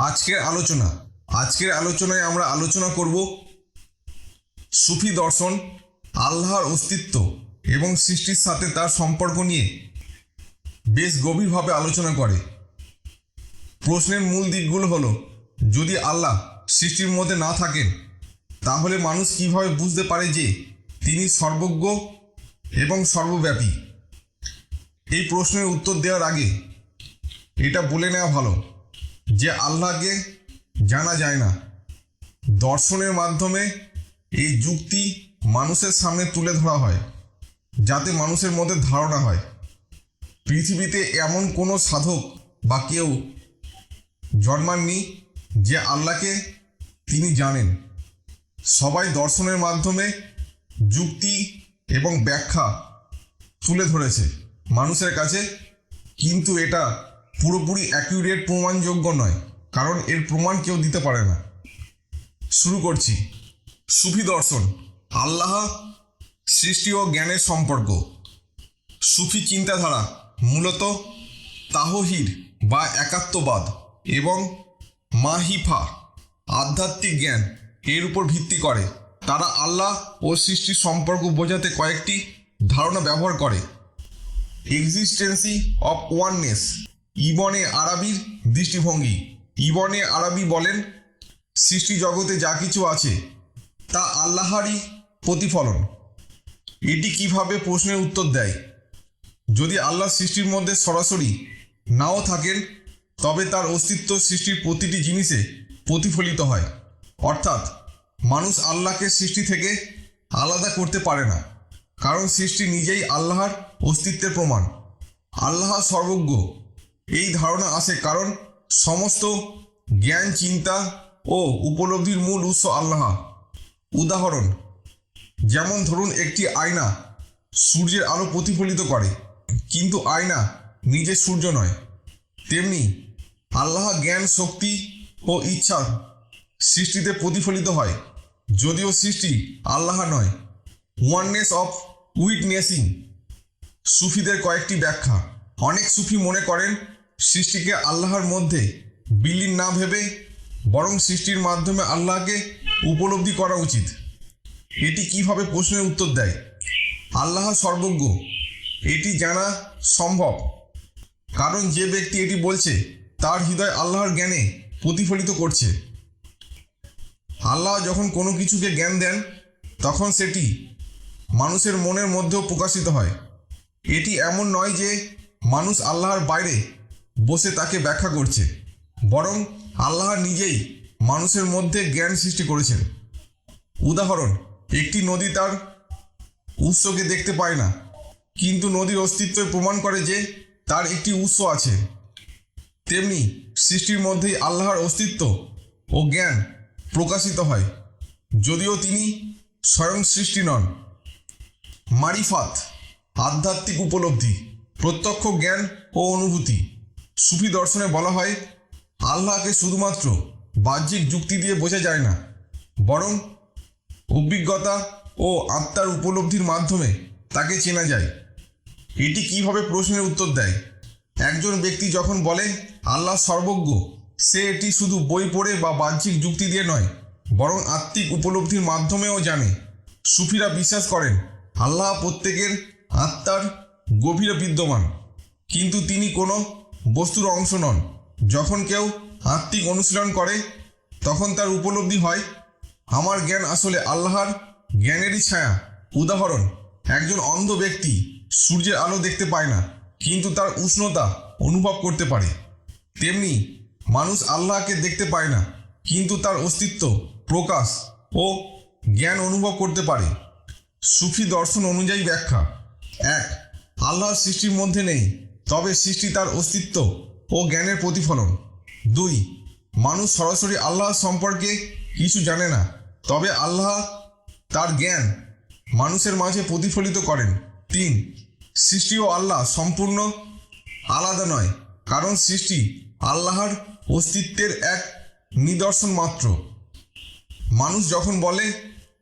আজকের আলোচনা, আজকের আলোচনায় আমরা আলোচনা করব সুফি দর্শন, আল্লাহর অস্তিত্ব এবং সৃষ্টির সাথে তার সম্পর্ক নিয়ে বেশ গভীরভাবে আলোচনা করে। প্রশ্নের মূল দিকগুলো হলো, যদি আল্লাহ সৃষ্টির মধ্যে না থাকেন, তাহলে মানুষ কীভাবে বুঝতে পারে যে তিনি সর্বজ্ঞ এবং সর্বব্যাপী? এই প্রশ্নের উত্তর দেওয়ার আগে এটা বলে নেওয়া ভালো। যে আল্লাহকে জানা যায় না। দর্শনের মাধ্যমে এই যুক্তি মানুষের সামনে তুলে ধরা হয়, যাতে মানুষের মধ্যে ধারণা হয়। পৃথিবীতে এমন কোনো সাধক বা কেউ জন্মাননি যে আল্লাহকে তিনি জানেন। সবাই দর্শনের মাধ্যমে যুক্তি এবং ব্যাখ্যা তুলে ধরেছে মানুষের কাছে, কিন্তু এটা পুরোপুরি অ্যাকিউরেট প্রমাণযোগ্য নয়। কারণ এর প্রমাণ কেউ দিতে পারে না। শুরু করছি। সুফি দর্শন। আল্লাহ, সৃষ্টি ও জ্ঞানের সম্পর্ক। সুফি চিন্তাধারা মূলত তাহহির বা একাত্মবাদ এবং মাহিফা, আধ্যাত্মিক জ্ঞান এর উপর ভিত্তি করে। তারা আল্লাহ ও সৃষ্টির সম্পর্ক বোঝাতে কয়েকটি ধারণা ব্যবহার করে। এক্সিস্টেন্সি অফ ওয়াননেস ইবনে আরবির দৃষ্টিভঙ্গি। ইবনে আরবি বলেন, সৃষ্টি জগতে যা কিছু আছে, তা আল্লাহরই প্রতিফলন। এটি কীভাবে প্রশ্নের উত্তর দেয়? যদি আল্লাহ সৃষ্টির মধ্যে সরাসরি নাও থাকেন, তবে তার অস্তিত্ব সৃষ্টির প্রতিটি জিনিসে প্রতিফলিত হয়। অর্থাৎ, মানুষ আল্লাহকে সৃষ্টি থেকে আলাদা করতে পারে না, কারণ সৃষ্টি নিজেই আল্লাহর অস্তিত্বের প্রমাণ। আল্লাহ সর্বজ্ঞ এই ধারণা আসে কারণ সমস্ত জ্ঞান, চিন্তা ও উপলব্ধির মূল উৎস আল্লাহ। উদাহরণ, যেমন ধরুন একটি আয়না সূর্যের আলো প্রতিফলিত করে, কিন্তু আয়না নিজে সূর্য নয়। তেমনি আল্লাহ জ্ঞান, শক্তি ও ইচ্ছা সৃষ্টিতে প্রতিফলিত হয়, যদিও সৃষ্টি আল্লাহ নয়। ওয়াননেস অফ উইটনেসিং সুফিদের কয়েকটি ব্যাখ্যা। অনেক সুফি মনে করেন সৃষ্টিকে আল্লাহর মধ্যে বিলীন না ভেবে বরং সৃষ্টির মাধ্যমে আল্লাহকে উপলব্ধি করা উচিত। এটি কীভাবে প্রশ্নের উত্তর দেয়? আল্লাহ সর্বজ্ঞ, এটি জানা সম্ভব। কারণ যে ব্যক্তি এটি বলছে, তার হৃদয় আল্লাহর জ্ঞানে প্রতিফলিত করছে। আল্লাহ যখন কোনো কিছুকে জ্ঞান দেন, তখন সেটি মানুষের মনের মধ্যেও প্রকাশিত হয়। এটি এমন নয় যে মানুষ আল্লাহর বাইরে বসে তাকে ব্যাখ্যা করছে। বরং আল্লাহ নিজেই মানুষের মধ্যে জ্ঞান সৃষ্টি করেছেন। উদাহরণ, একটি নদী তার উৎসকে দেখতে পায় না, কিন্তু নদীর অস্তিত্ব প্রমাণ করে যে তার একটি উৎস আছে। তেমনি সৃষ্টির মধ্যেই আল্লাহর অস্তিত্ব ও জ্ঞান প্রকাশিত হয়, যদিও তিনি স্বয়ং সৃষ্টি নন। মারিফাত, আধ্যাত্মিক উপলব্ধি, প্রত্যক্ষ জ্ঞান ও অনুভূতি। সুফি দর্শনে বলা হয়, আল্লাহকে শুধুমাত্র বাহ্যিক যুক্তি দিয়ে বোঝা যায় না, বরং অভিজ্ঞতা ও আত্মার উপলব্ধির মাধ্যমে তাকে চেনা যায়। এটি কীভাবে প্রশ্নের উত্তর দেয়? একজন ব্যক্তি যখন বলে আল্লাহ সর্বজ্ঞ সে এটি শুধু বই পড়ে বা বাহ্যিক যুক্তি দিয়ে নয়, বরং আত্মিক উপলব্ধির মাধ্যমেও জানে। সুফিরা বিশ্বাস করেন, আল্লাহ প্রত্যেকের আত্মার গভীরে বিদ্যমান। কিন্তু তিনি কোনো বস্তুর অংশ নন। যখন কেউ আত্মিক অনুশীলন করে, তখন তার উপলব্ধি হয়, আমার জ্ঞান আসলে আল্লাহর জ্ঞানেরই ছায়া। উদাহরণ, একজন অন্ধ ব্যক্তি সূর্যের আলো দেখতে পায় না, কিন্তু তার উষ্ণতা অনুভব করতে পারে। তেমনি মানুষ আল্লাহকে দেখতে পায় না, কিন্তু তার অস্তিত্ব, প্রকাশ ও জ্ঞান অনুভব করতে পারে। সুফি দর্শন অনুযায়ী ব্যাখ্যা, এক, আল্লাহর সৃষ্টির মধ্যে নেই। তবে সৃষ্টি তার অস্তিত্ব ও জ্ঞানের প্রতিফলন। দুই, মানুষ সরাসরি আল্লাহ সম্পর্কে কিছু জানে না। তবে আল্লাহ তার জ্ঞান মানুষের মাঝে প্রতিফলিত করেন। তিন, সৃষ্টি ও আল্লাহ সম্পূর্ণ আলাদা নয়, কারণ সৃষ্টি আল্লাহর অস্তিত্বের এক নিদর্শন মাত্র। মানুষ যখন বলে,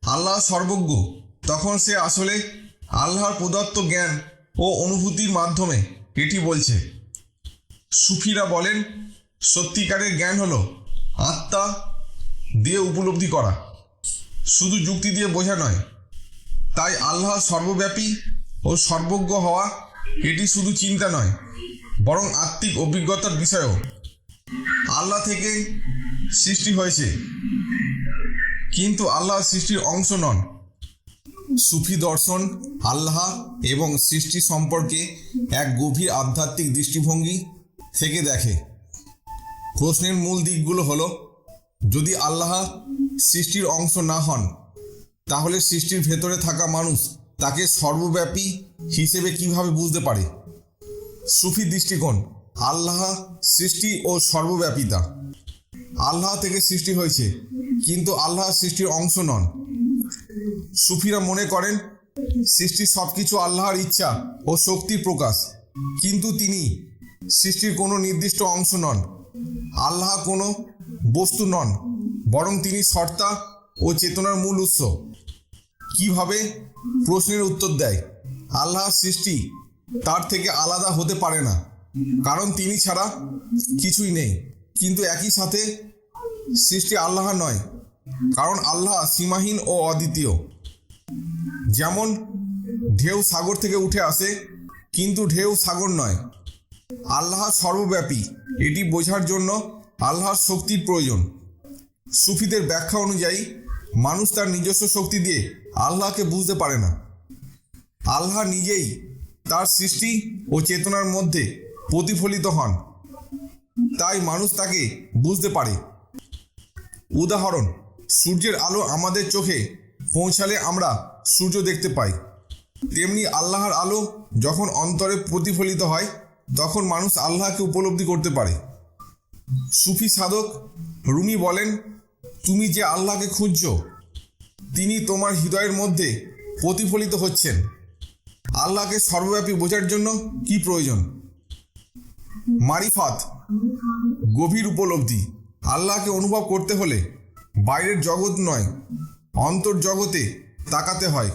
আল্লাহ সর্বজ্ঞ তখন সে আসলে আল্লাহর প্রদত্ত জ্ঞান ও অনুভূতির মাধ্যমে এটি বলছে, সুফিরা বলেন, সত্যিকারের জ্ঞান হলো আত্মা দিয়ে উপলব্ধি করা। শুধু যুক্তি দিয়ে বোঝা নয়, তাই আল্লাহ সর্বব্যাপী ও সর্বজ্ঞ হওয়া এটি শুধু চিন্তা নয়, বরং আত্মিক অভিজ্ঞতার বিষয়ও। আল্লাহ থেকে সৃষ্টি হয়েছে, কিন্তু আল্লাহ সৃষ্টির অংশ নন। সুফি দর্শন, আল্লাহ এবং সৃষ্টি সম্পর্কে এক গভীর আধ্যাত্মিক দৃষ্টিভঙ্গি থেকে দেখে। প্রশ্নের মূল দিকগুলো হলো, যদি আল্লাহ সৃষ্টির অংশ না হন, তাহলে সৃষ্টির ভেতরে থাকা মানুষ তাকে সর্বব্যাপী হিসেবে কীভাবে বুঝতে পারে? সুফি দৃষ্টিকোণ, আল্লাহ সৃষ্টি ও সর্বব্যাপিতা। আল্লাহ থেকে সৃষ্টি হয়েছে, কিন্তু আল্লাহ সৃষ্টির অংশ নন। সুফিরা মনে করেন সৃষ্টির সবকিছু আল্লাহর ইচ্ছা ও শক্তির প্রকাশ। কিন্তু তিনি সৃষ্টির কোনো নির্দিষ্ট অংশ নন, আল্লাহ কোনো বস্তু নন, বরং তিনি সর্তা ও চেতনার মূল উৎস। কীভাবে? প্রশ্নের উত্তর দেয় আল্লাহ সৃষ্টি তার থেকে আলাদা হতে পারে না, কারণ তিনি ছাড়া কিছুই নেই। কিন্তু একই সাথে সৃষ্টি আল্লাহ নয়, কারণ আল্লাহ সীমাহীন ও অদ্বিতীয়। যেমন ঢেউ সাগর থেকে উঠে আসে, কিন্তু ঢেউ সাগর নয়। আল্লাহ সর্বব্যাপী, এটি বোঝার জন্য আল্লাহর শক্তির প্রয়োজন। সুফিদের ব্যাখ্যা অনুযায়ী, মানুষ তার নিজস্ব শক্তি দিয়ে আল্লাহকে বুঝতে পারে না। আল্লাহ নিজেই তার সৃষ্টি ও চেতনার মধ্যে প্রতিফলিত হন। তাই মানুষ তাকে বুঝতে পারে। উদাহরণ, সূর্যের আলো আমাদের চোখে পৌঁছালে আমরা সূর্য দেখতে পাই। তেমনি আল্লাহর আলো যখন অন্তরে প্রতিফলিত হয়, তখন মানুষ আল্লাহকে উপলব্ধি করতে পারে। সুফি সাধক রুমি বলেন, তুমি যে আল্লাহকে খুঁজছো, তিনি তোমার হৃদয়ের মধ্যে প্রতিফলিত হচ্ছেন। আল্লাহকে সর্বব্যাপী বোঝার জন্য কি প্রয়োজন? মারিফাত, গভীর উপলব্ধি। আল্লাহকে অনুভব করতে হলে বাইরের জগৎ নয় অন্তর জগতে তাকাতে হয়।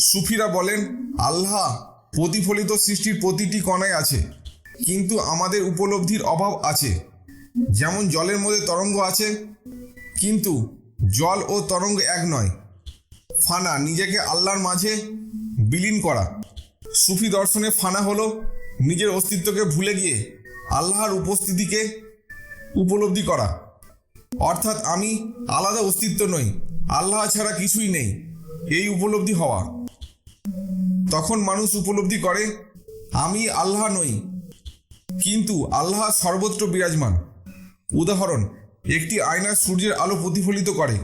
সুফিরা বলেন, আল্লাহ, প্রতিফলিত সৃষ্টির প্রতিটি কণায় আছে, কিন্তু আমাদের উপলব্ধির অভাব আছে। যেমন জলের মধ্যে তরঙ্গ আছে, কিন্তু জল ও তরঙ্গ এক নয়। ফানা, নিজেকে আল্লাহর মাঝে বিলীন করা। সুফি দর্শনে ফানা হলো নিজের অস্তিত্বকে ভুলে গিয়ে আল্লাহর উপস্থিতিকে উপলব্ধি করা। অর্থাৎ আমি আলাদা অস্তিত্ব নই আল্লাহ ছাড়া কিছুই নেই। এই উপলব্ধি হওয়া তখন মানুষ উপলব্ধি করে, আমি আল্লাহ নই, কিন্তু আল্লাহ সর্বত্র বিরাজমান। উদাহরণ, একটি আয়না সূর্যের আলো প্রতিফলিত করে।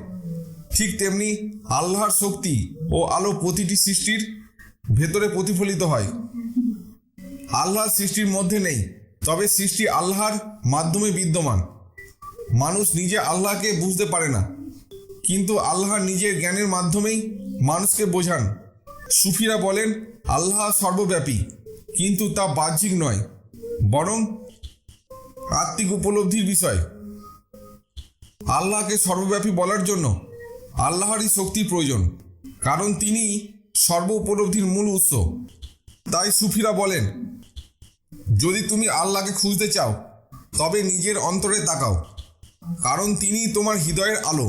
ঠিক তেমনি আল্লাহর শক্তি ও আলো প্রতিটি সৃষ্টির ভেতরে প্রতিফলিত হয়। আল্লাহ সৃষ্টির মধ্যে নেই, তবে সৃষ্টি আল্লাহর মাধ্যমে বিদ্যমান। মানুষ নিজে আল্লাহকে বুঝতে পারে না। কিন্তু আল্লাহ নিজের জ্ঞানের মাধ্যমেই মানুষকে বোঝান। সুফিরা বলেন, আল্লাহ সর্বব্যাপী, কিন্তু তা বাহ্যিক নয়, বরং আত্মিক উপলব্ধির বিষয়। আল্লাহকে সর্বব্যাপী বলার জন্য আল্লাহরই শক্তির প্রয়োজন, কারণ তিনি সর্ব উপলব্ধির মূল উৎস। তাই সুফিরা বলেন, যদি তুমি আল্লাহকে খুঁজতে চাও, তবে নিজের অন্তরে তাকাও, কারণ তিনি তোমার হৃদয়ের আলো।